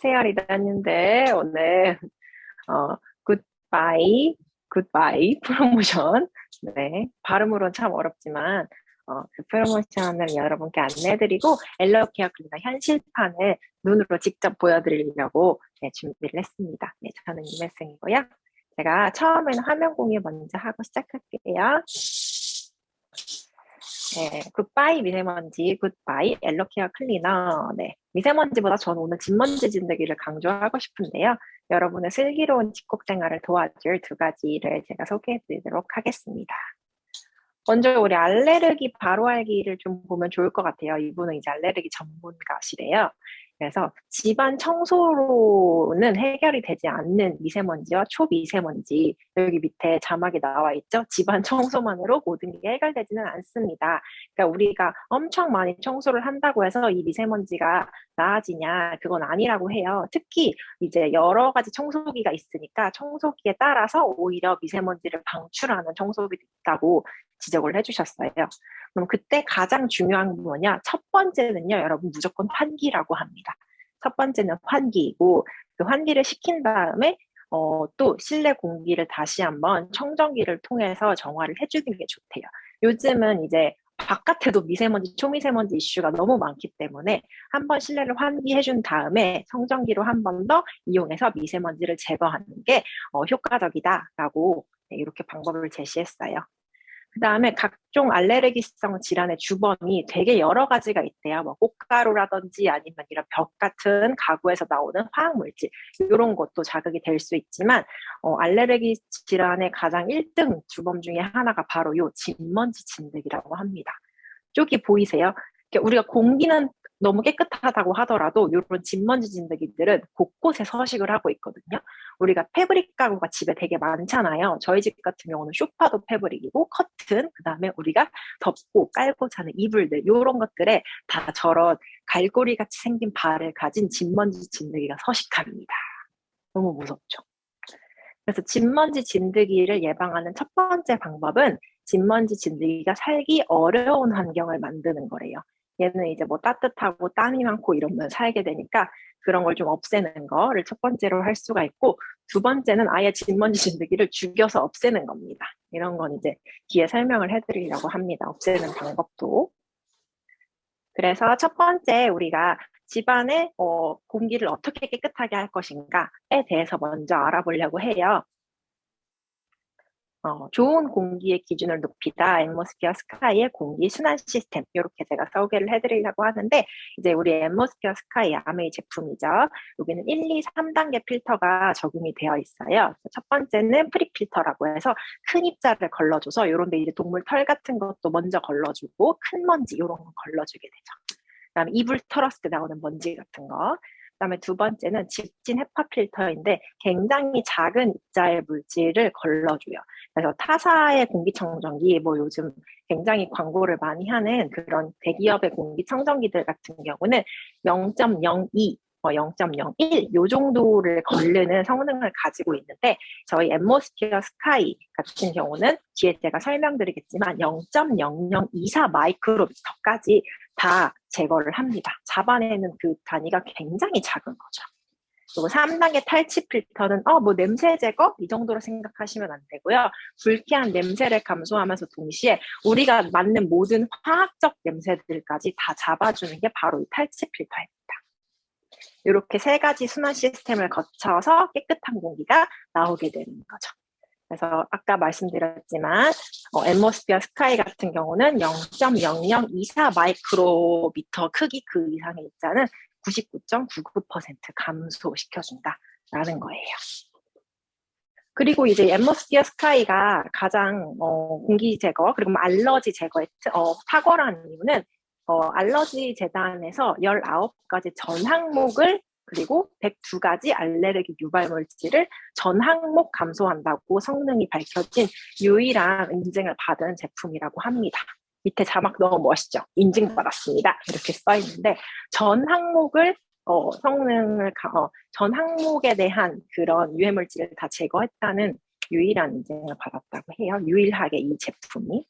안녕하세요, 리다님들. 오늘, 어, 굿바이, 굿바이 프로모션. 네. 발음으로는 참 어렵지만, 어, 그 프로모션을 여러분께 안내해드리고, 엘러케어 클리너 현실판을 눈으로 직접 보여드리려고 네, 준비를 했습니다. 네, 저는 이메승이고요. 제가 처음에는 화면 공유 먼저 하고 시작할게요. 네, 굿바이 미세먼지, 굿바이 엘로케어 클리너. 네, 미세먼지보다 저는 오늘 진먼지 진드기를 강조하고 싶은데요. 여러분의 슬기로운 집콕 생활을 도와줄 두 가지를 제가 소개해 드리도록 하겠습니다. 먼저 우리 알레르기 바로 알기를 좀 보면 좋을 것 같아요. 이분은 이제 알레르기 전문가시래요. 그래서 집안 청소로는 해결이 되지 않는 미세먼지와 초미세먼지 여기 밑에 자막이 나와 있죠. 집안 청소만으로 모든 게 해결되지는 않습니다. 그러니까 우리가 엄청 많이 청소를 한다고 해서 이 미세먼지가 나아지냐 그건 아니라고 해요. 특히 이제 여러 가지 청소기가 있으니까 청소기에 따라서 오히려 미세먼지를 방출하는 청소기도 있다고 지적을 해주셨어요. 그럼 그때 가장 중요한 건 뭐냐? 첫 번째는요, 여러분 무조건 환기라고 합니다. 첫 번째는 환기이고 그 환기를 시킨 다음에 어, 또 실내 공기를 다시 한번 청정기를 통해서 정화를 해주는 게 좋대요. 요즘은 이제 바깥에도 미세먼지, 초미세먼지 이슈가 너무 많기 때문에 한번 실내를 환기해준 다음에 청정기로 한 번 더 이용해서 미세먼지를 제거하는 게 어, 효과적이다라고 네, 이렇게 방법을 제시했어요. 그 다음에 각종 알레르기성 질환의 주범이 되게 여러 가지가 있대요. 뭐 꽃가루라든지 아니면 이런 벽 같은 가구에서 나오는 화학물질 이런 것도 자극이 될 수 있지만 어, 알레르기 질환의 가장 1등 주범 중에 하나가 바로 요 진먼지 진드기라고 합니다. 쪽이 보이세요? 우리가 공기는 너무 깨끗하다고 하더라도 이런 진먼지 진드기들은 곳곳에 서식을 하고 있거든요. 우리가 패브릭 가구가 집에 되게 많잖아요. 저희 집 같은 경우는 쇼파도 패브릭이고 커튼, 그 다음에 우리가 덮고 깔고 자는 이불들 이런 것들에 다 저런 갈고리 같이 생긴 발을 가진 진먼지 진드기가 서식합니다. 너무 무섭죠. 그래서 진먼지 진드기를 예방하는 첫 번째 방법은 진먼지 진드기가 살기 어려운 환경을 만드는 거래요. 얘는 이제 뭐 따뜻하고 땀이 많고 이러면 살게 되니까 그런 걸 좀 없애는 거를 첫 번째로 할 수가 있고 두 번째는 아예 진먼지 진드기를 죽여서 없애는 겁니다. 이런 건 이제 뒤에 설명을 해드리려고 합니다. 없애는 방법도. 그래서 첫 번째 우리가 집안의 어, 공기를 어떻게 깨끗하게 할 것인가에 대해서 먼저 알아보려고 해요. 어, 좋은 공기의 기준을 높이다 엠모스피어 스카이의 공기 순환 시스템 이렇게 제가 소개를 해드리려고 하는데 이제 우리 엠모스피어 스카이 아메이 제품이죠. 여기는 1, 2, 3단계 필터가 적용이 되어 있어요. 첫 번째는 프리 필터라고 해서 큰 입자를 걸러줘서 이런데 이제 동물 털 같은 것도 먼저 걸러주고 큰 먼지 이런 거 걸러주게 되죠. 그다음에 이불 털었을 때 나오는 먼지 같은 거. 그다음에 두 번째는 집진 헤파 필터인데 굉장히 작은 입자의 물질을 걸러줘요. 그래서 타사의 공기청정기, 뭐 요즘 굉장히 광고를 많이 하는 그런 대기업의 공기청정기들 같은 경우는 0.02 뭐 0.01, 요 정도를 걸르는 성능을 가지고 있는데 저희 엠모스피어 스카이 같은 경우는 뒤에 제가 설명드리겠지만 0.0024 마이크로미터까지 다 제거를 합니다. 잡아내는 그 단위가 굉장히 작은 거죠. 그리고 3단계 탈취 필터는 어 뭐 냄새 제거 이 정도로 생각하시면 안 되고요. 불쾌한 냄새를 감소하면서 동시에 우리가 맡는 모든 화학적 냄새들까지 다 잡아주는 게 바로 이 탈취 필터입니다. 이렇게 세 가지 순환 시스템을 거쳐서 깨끗한 공기가 나오게 되는 거죠. 그래서 아까 말씀드렸지만 어, 엠모스피어 스카이 같은 경우는 0.0024 마이크로미터 크기 그 이상의 입자는 99.99% 감소시켜준다라는 거예요. 그리고 이제 엠모스피어 스카이가 가장 어, 공기 제거 그리고 뭐 알러지 제거에 어, 탁월한 이유는 어, 알러지 재단에서 19가지 전 항목을 그리고 102가지 알레르기 유발 물질을 전 항목 감소한다고 성능이 밝혀진 유일한 인증을 받은 제품이라고 합니다. 밑에 자막 너무 멋있죠? 인증받았습니다. 이렇게 써 있는데 전 항목을 어, 성능을 어, 전 항목에 대한 그런 유해 물질을 다 제거했다는 유일한 인증을 받았다고 해요. 유일하게 이 제품이.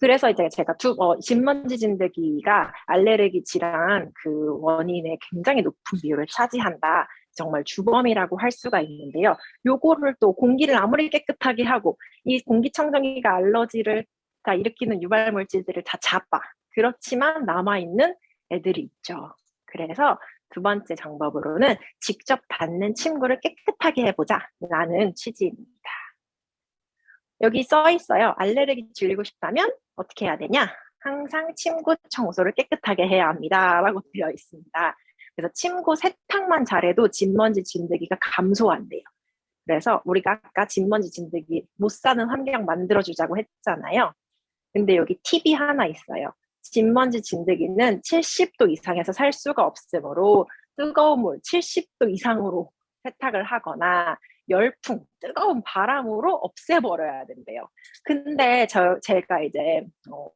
그래서 이제 제가 두, 어, 진먼지 진드기가 알레르기 질환 그 원인의 굉장히 높은 비율을 차지한다. 정말 주범이라고 할 수가 있는데요. 요거를 또 공기를 아무리 깨끗하게 하고 이 공기청정기가 알러지를 다 일으키는 유발 물질들을 다 잡아. 그렇지만 남아 있는 애들이 있죠. 그래서 두 번째 방법으로는 직접 닿는 침구를 깨끗하게 해보자 라는 취지입니다. 여기 써 있어요. 알레르기 줄이고 싶다면 어떻게 해야 되냐? 항상 침구 청소를 깨끗하게 해야 합니다. 라고 되어 있습니다. 그래서 침구 세탁만 잘해도 진먼지 진드기가 감소한대요. 그래서 우리가 아까 진먼지 진드기 못 사는 환경 만들어주자고 했잖아요. 근데 여기 팁이 하나 있어요. 진먼지 진드기는 70도 이상에서 살 수가 없으므로 뜨거운 물 70도 이상으로 세탁을 하거나 열풍, 뜨거운 바람으로 없애버려야 된대요. 근데 저, 제가 이제, 어,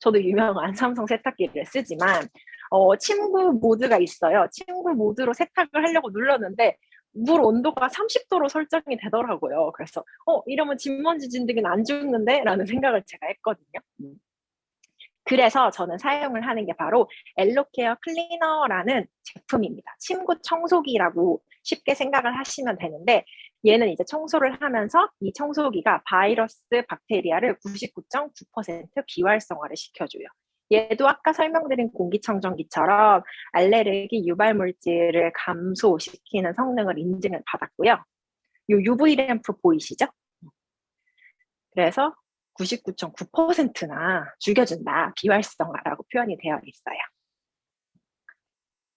저도 유명한 삼성 세탁기를 쓰지만, 어, 침구 모드가 있어요. 침구 모드로 세탁을 하려고 눌렀는데, 물 온도가 30도로 설정이 되더라고요. 그래서, 어, 이러면 진먼지 진드기는 안 죽는데? 라는 생각을 제가 했거든요. 음. 그래서 저는 사용을 하는 게 바로 엘로케어 클리너라는 제품입니다. 침구 청소기라고 쉽게 생각을 하시면 되는데 얘는 이제 청소를 하면서 이 청소기가 바이러스, 박테리아를 99.9% 비활성화를 시켜줘요. 얘도 아까 설명드린 공기청정기처럼 알레르기 유발 물질을 감소시키는 성능을 인증을 받았고요. 요 UV 램프 보이시죠? 그래서 99.9%나 죽여준다. 비활성화라고 표현이 되어 있어요.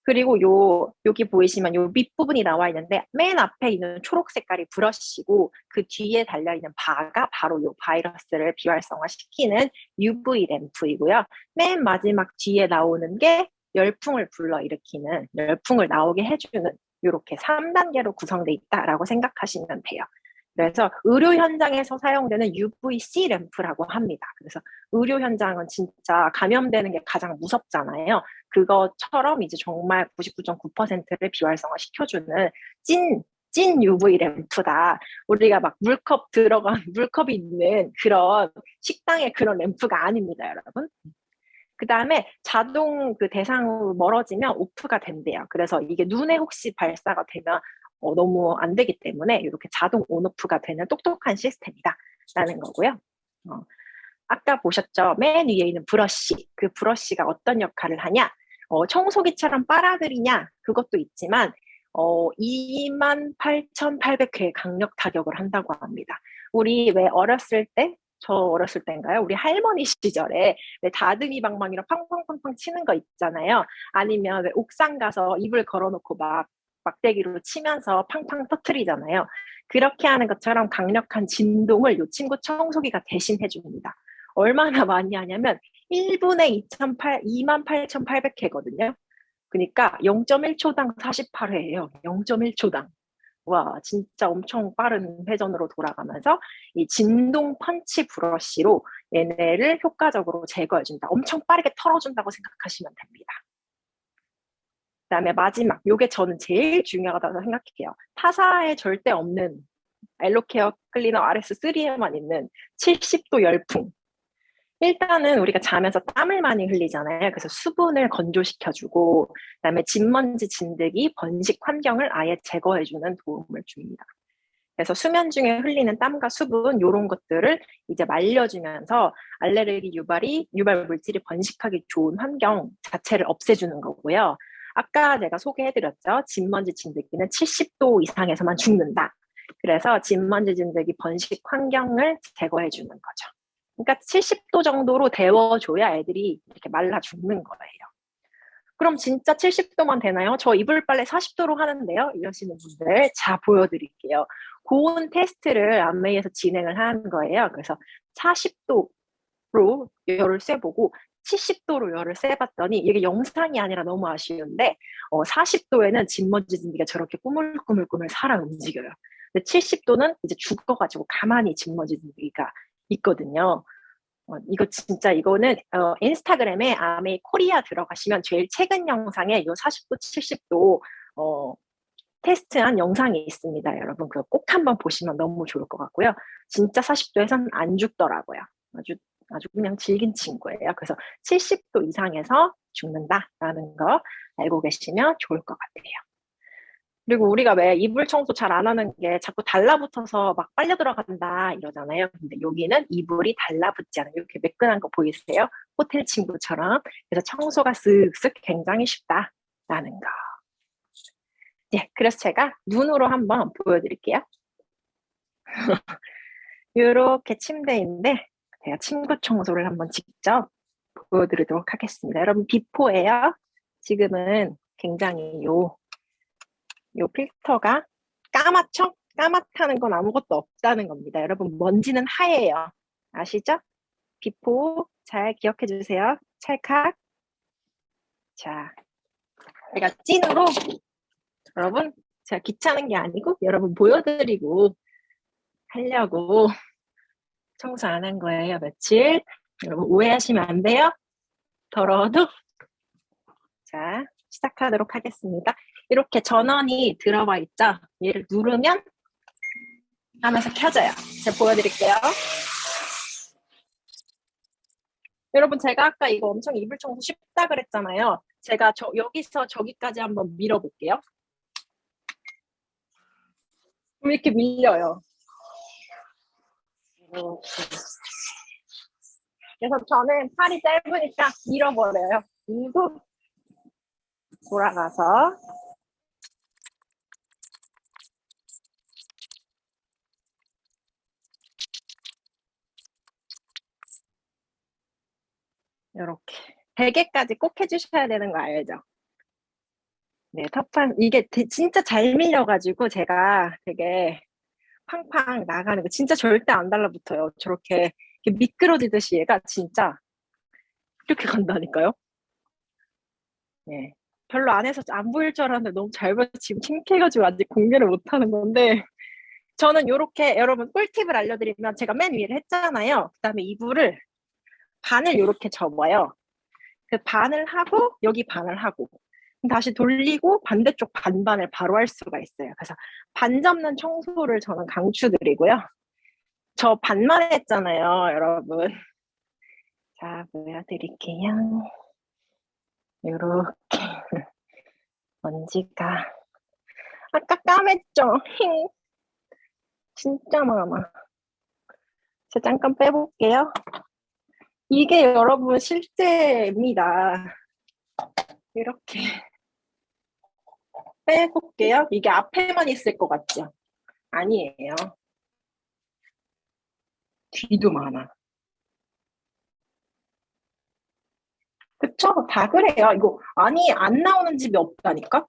그리고 요 여기 보이시면 요 밑부분이 나와 있는데 맨 앞에 있는 초록 색깔이 브러쉬고 그 뒤에 달려 있는 바가 바로 요 바이러스를 비활성화시키는 UV 램프이고요. 맨 마지막 뒤에 나오는 게 열풍을 불러일으키는 열풍을 나오게 해주는 이렇게 3단계로 구성되어 있다라고 생각하시면 돼요. 그래서 의료 현장에서 사용되는 UVC 램프라고 합니다. 그래서 의료 현장은 진짜 감염되는 게 가장 무섭잖아요. 그것처럼 이제 정말 99.9%를 비활성화 시켜주는 찐, 찐 UV 램프다. 우리가 막 물컵 들어간, 물컵이 있는 그런 식당의 그런 램프가 아닙니다, 여러분. 그 다음에 자동 그 대상으로 멀어지면 오프가 된대요. 그래서 이게 눈에 혹시 발사가 되면 어, 너무 안 되기 때문에 이렇게 자동 온오프가 되는 똑똑한 시스템이다 라는 거고요. 어, 아까 보셨죠? 맨 위에 있는 브러쉬. 그 브러쉬가 어떤 역할을 하냐? 어, 청소기처럼 빨아들이냐? 그것도 있지만 어, 28,800회 강력 타격을 한다고 합니다. 우리 왜 어렸을 때, 저 어렸을 때인가요? 우리 할머니 시절에 왜 다듬이 방망이로 팡팡팡팡 치는 거 있잖아요. 아니면 왜 옥상 가서 이불 걸어놓고 막 막대기로 치면서 팡팡 터트리잖아요. 그렇게 하는 것처럼 강력한 진동을 이 친구 청소기가 대신 해줍니다. 얼마나 많이 하냐면 1분에 28,800회거든요. 그러니까 0.1초당 48회예요. 0.1초당. 와, 진짜 엄청 빠른 회전으로 돌아가면서 이 진동 펀치 브러쉬로 얘네를 효과적으로 제거해준다. 엄청 빠르게 털어준다고 생각하시면 됩니다. 그 다음에 마지막, 요게 저는 제일 중요하다고 생각해요. 타사에 절대 없는 엘로케어 클리너 RS3에만 있는 70도 열풍. 일단은 우리가 자면서 땀을 많이 흘리잖아요. 그래서 수분을 건조시켜주고, 그다음에 진먼지, 진드기, 번식 환경을 아예 제거해주는 도움을 줍니다. 그래서 수면 중에 흘리는 땀과 수분 이런 것들을 이제 말려주면서 알레르기 유발이 유발 물질이 번식하기 좋은 환경 자체를 없애주는 거고요. 아까 제가 소개해드렸죠. 진먼지 진드기는 70도 이상에서만 죽는다. 그래서 진먼지 진드기 번식 환경을 제거해주는 거죠. 그러니까 70도 정도로 데워줘야 애들이 이렇게 말라 죽는 거예요. 그럼 진짜 70도만 되나요? 저 이불 빨래 40도로 하는데요. 이러시는 분들 자 보여드릴게요. 고온 테스트를 안메이에서 진행을 하는 거예요. 그래서 40도로 열을 쐬보고 70도로 열을 쐬봤더니 이게 영상이 아니라 너무 아쉬운데 어, 40도에는 진먼지 진기가 저렇게 꾸물꾸물꾸물 살아 움직여요. 근데 70도는 이제 죽어가지고 가만히 진먼지 진기가 있거든요. 어, 이거 진짜 이거는 어, 인스타그램에 아메 코리아 들어가시면 제일 최근 영상에 이 40도, 70도 어, 테스트한 영상이 있습니다. 여러분 그거 꼭 한번 보시면 너무 좋을 것 같고요. 진짜 40도에선 안 죽더라고요. 아주 아주 그냥 질긴 친구예요. 그래서 70도 이상에서 죽는다라는 거 알고 계시면 좋을 것 같아요. 그리고 우리가 왜 이불 청소 잘 안 하는 게 자꾸 달라붙어서 막 빨려 들어간다 이러잖아요. 근데 여기는 이불이 달라붙지 않아요. 이렇게 매끈한 거 보이세요? 호텔 친구처럼. 그래서 청소가 쓱쓱 굉장히 쉽다라는 거. 예, 그래서 제가 눈으로 한번 보여드릴게요. 이렇게 침대인데 제가 침구 청소를 한번 직접 보여드리도록 하겠습니다. 여러분 비포예요. 지금은 굉장히 요, 요 필터가 까맣죠? 까맣다는 건 아무것도 없다는 겁니다. 여러분 먼지는 하얘요. 아시죠? 비포 잘 기억해 주세요. 찰칵. 자, 제가 찐으로 여러분 제가 귀찮은 게 아니고 여러분 보여드리고 하려고 청소 안 한 거예요, 며칠. 여러분 오해하시면 안 돼요. 더러워도. 자, 시작하도록 하겠습니다. 이렇게 전원이 들어와 있죠? 얘를 누르면 하면서 켜져요. 제가 보여드릴게요. 여러분 제가 아까 이거 엄청 이불 청소 쉽다 그랬잖아요. 제가 저 여기서 저기까지 한번 밀어볼게요. 왜 이렇게 밀려요? 그래서 저는 팔이 짧으니까 밀어버려요. 밀고 돌아가서 이렇게 베개까지 꼭 해주셔야 되는 거 알죠? 네, 텃판 이게 진짜 잘 밀려가지고 제가 되게 팡팡 나가는 거 진짜 절대 안 달라붙어요. 저렇게 미끄러지듯이 얘가 진짜 이렇게 간다니까요. 네. 별로 안에서 안 보일 줄 알았는데 너무 잘 보여서 지금 창피해가지고 아직 공개를 못 하는 건데 저는 이렇게 여러분 꿀팁을 알려드리면 제가 맨 위를 했잖아요. 그 다음에 이불을 반을 이렇게 접어요. 그 반을 하고 여기 반을 하고 다시 돌리고 반대쪽 반반을 바로 할 수가 있어요. 그래서 반 접는 청소를 저는 강추드리고요. 저 반만 했잖아요, 여러분. 자, 보여드릴게요. 이렇게 먼지가 아까 까맸죠? 힝. 진짜 많아. 제가 잠깐 빼볼게요. 이게 여러분 실제입니다. 이렇게 빼볼게요. 이게 앞에만 있을 것 같죠? 아니에요. 뒤도 많아. 그쵸? 다 그래요. 이거 아니 안 나오는 집이 없다니까?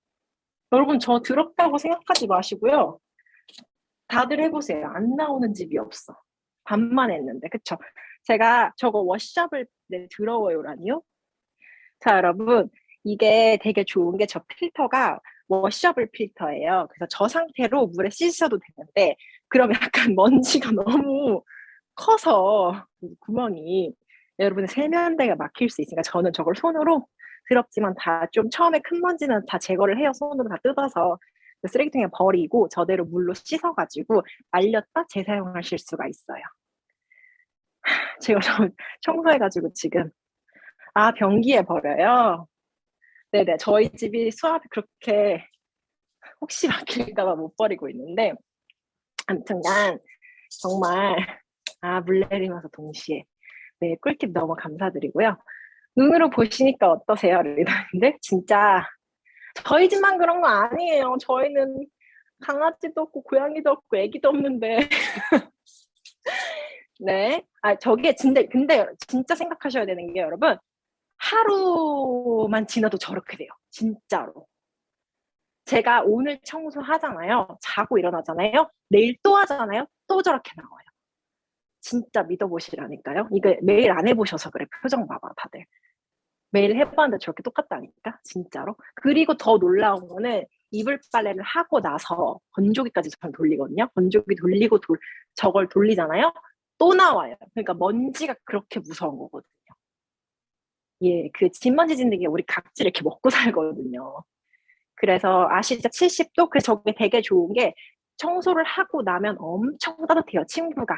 여러분 저 더럽다고 생각하지 마시고요. 다들 해보세요. 안 나오는 집이 없어. 반만 했는데 그쵸? 제가 저거 워시업을 네, 더러워요라니요? 자 여러분 이게 되게 좋은 게 저 필터가 워셔블 필터예요. 그래서 저 상태로 물에 씻으셔도 되는데 그러면 약간 먼지가 너무 커서 구멍이 여러분의 세면대가 막힐 수 있으니까 저는 저걸 손으로 더럽지만 다 좀 처음에 큰 먼지는 다 제거를 해요. 손으로 다 뜯어서 그 쓰레기통에 버리고 저대로 물로 씻어가지고 말렸다 재사용하실 수가 있어요. 제가 청소해가지고 지금 아 변기에 버려요. 네네 저희 집이 수압이 그렇게 혹시 막힐까봐 못 버리고 있는데 아무튼간 정말 아 물 내리면서 동시에 네 꿀팁 너무 감사드리고요. 눈으로 보시니까 어떠세요, 리더인데 진짜 저희 집만 그런 거 아니에요. 저희는 강아지도 없고 고양이도 없고 애기도 없는데 네. 아, 저게 진짜, 근데 진짜 생각하셔야 되는 게 여러분, 하루만 지나도 저렇게 돼요. 진짜로. 제가 오늘 청소하잖아요. 자고 일어나잖아요. 내일 또 하잖아요. 또 저렇게 나와요. 진짜 믿어보시라니까요. 이거 매일 안 해보셔서 그래. 표정 봐봐, 다들. 매일 해봤는데 저렇게 똑같다니까. 진짜로. 그리고 더 놀라운 거는 이불 빨래를 하고 나서 건조기까지 저는 돌리거든요. 건조기 돌리고 돌, 저걸 돌리잖아요. 또 나와요. 그러니까 먼지가 그렇게 무서운 거거든요. 예, 그 진먼지 게 우리 각질 이렇게 먹고 살거든요. 그래서 아시죠? 70도? 그래서 저게 되게 좋은 게 청소를 하고 나면 엄청 따뜻해요, 침구가.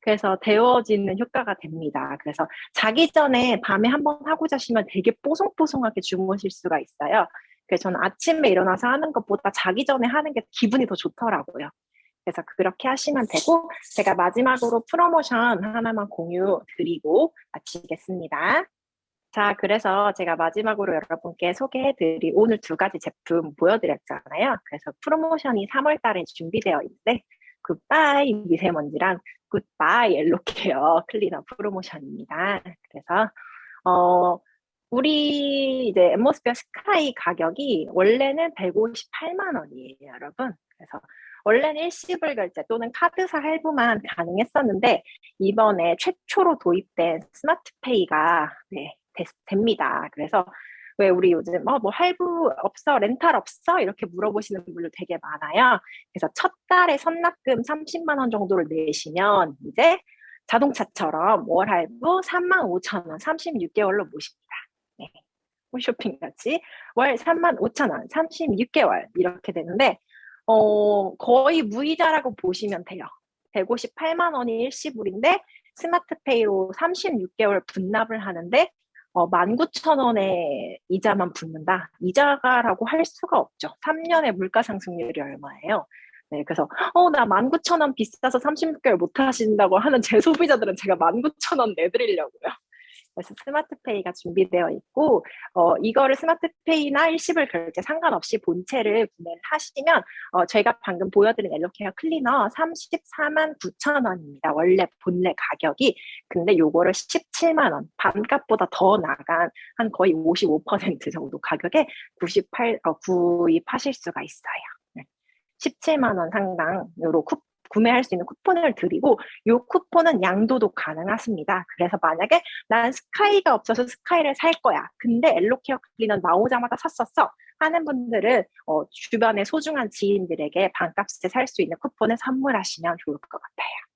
그래서 데워지는 효과가 됩니다. 그래서 자기 전에 밤에 한번 하고 자시면 되게 뽀송뽀송하게 주무실 수가 있어요. 그래서 저는 아침에 일어나서 하는 것보다 자기 전에 하는 게 기분이 더 좋더라고요. 그래서 그렇게 하시면 되고 제가 마지막으로 프로모션 하나만 공유 드리고 마치겠습니다. 자, 그래서 제가 마지막으로 여러분께 소개해드릴 오늘 두 가지 제품 보여드렸잖아요. 그래서 프로모션이 3월 달에 준비되어 있는데 굿바이 미세먼지랑 굿바이 엘로케어 클리너 프로모션입니다. 그래서 어 우리 이제 엠모스피어 스카이 가격이 원래는 158만 원이에요, 여러분. 그래서 원래는 일시불 결제 또는 카드사 할부만 가능했었는데 이번에 최초로 도입된 스마트페이가 네, 되, 됩니다. 그래서 왜 우리 요즘 어, 뭐 할부 없어, 렌탈 없어 이렇게 물어보시는 분들 되게 많아요. 그래서 첫 달에 선납금 30만 원 정도를 내시면 이제 자동차처럼 월 할부 3만 5천 원 36개월로 모십니다. 네. 홈쇼핑 같이 월 3만 5천 원 36개월 이렇게 되는데 어, 거의 무이자라고 보시면 돼요. 158만 원이 일시불인데 스마트페이로 36개월 분납을 하는데 어, 19,000원의 이자만 붙는다. 이자가라고 할 수가 없죠. 3년의 물가 상승률이 얼마예요? 네, 그래서 어, 나 19,000원 비싸서 36개월 못 하신다고 하는 제 소비자들은 제가 19,000원 내드리려고요. 그래서 스마트페이가 준비되어 있고 어, 이거를 스마트페이나 일시불 결제 상관없이 본체를 구매를 하시면 어, 저희가 방금 보여드린 엘로케어 클리너 34만 9천 원입니다. 원래 본래 가격이 근데 요거를 17만 원 반값보다 더 나간 한 거의 55% 정도 가격에 98 어, 구입하실 수가 있어요. 17만 원 상당으로 쿠, 구매할 수 있는 쿠폰을 드리고 이 쿠폰은 양도도 가능하십니다. 그래서 만약에 난 스카이가 없어서 스카이를 살 거야. 근데 엘로케어 클리너 나오자마자 샀었어. 하는 분들은 어, 주변의 소중한 지인들에게 반값에 살 수 있는 쿠폰을 선물하시면 좋을 것 같아요.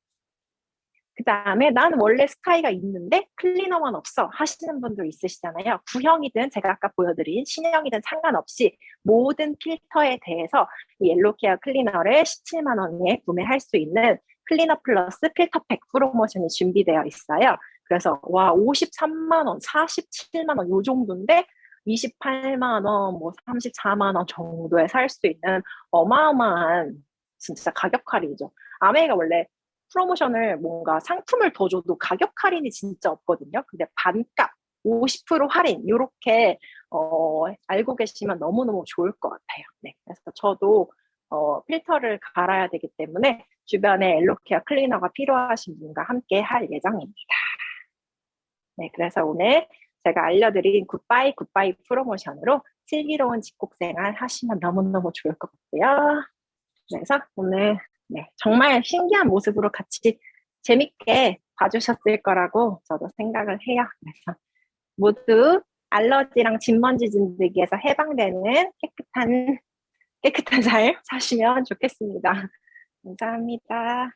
그 다음에 난 원래 스카이가 있는데 클리너만 없어 하시는 분들 있으시잖아요. 구형이든 제가 아까 보여드린 신형이든 상관없이 모든 필터에 대해서 이 옐로케어 클리너를 17만 원에 구매할 수 있는 클리너 플러스 필터팩 프로모션이 준비되어 있어요. 그래서 와 53만 원, 47만 원 요 정도인데 28만 원, 뭐 34만 원 정도에 살 수 있는 어마어마한 진짜 가격 할인이죠. 아메이가 원래 프로모션을 뭔가 상품을 더 줘도 가격 할인이 진짜 없거든요. 근데 반값, 50% 할인 이렇게 어, 알고 계시면 너무너무 좋을 것 같아요. 네, 그래서 저도 어, 필터를 갈아야 되기 때문에 주변에 엘로케어 클리너가 필요하신 분과 함께 할 예정입니다. 네, 그래서 오늘 제가 알려드린 굿바이 굿바이 프로모션으로 슬기로운 집콕생활 하시면 너무너무 좋을 것 같고요. 그래서 오늘 네, 정말 신기한 모습으로 같이 재밌게 봐주셨을 거라고 저도 생각을 해요. 그래서 모두 알러지랑 진먼지 진드기에서 해방되는 깨끗한 깨끗한 살 사시면 좋겠습니다. 감사합니다.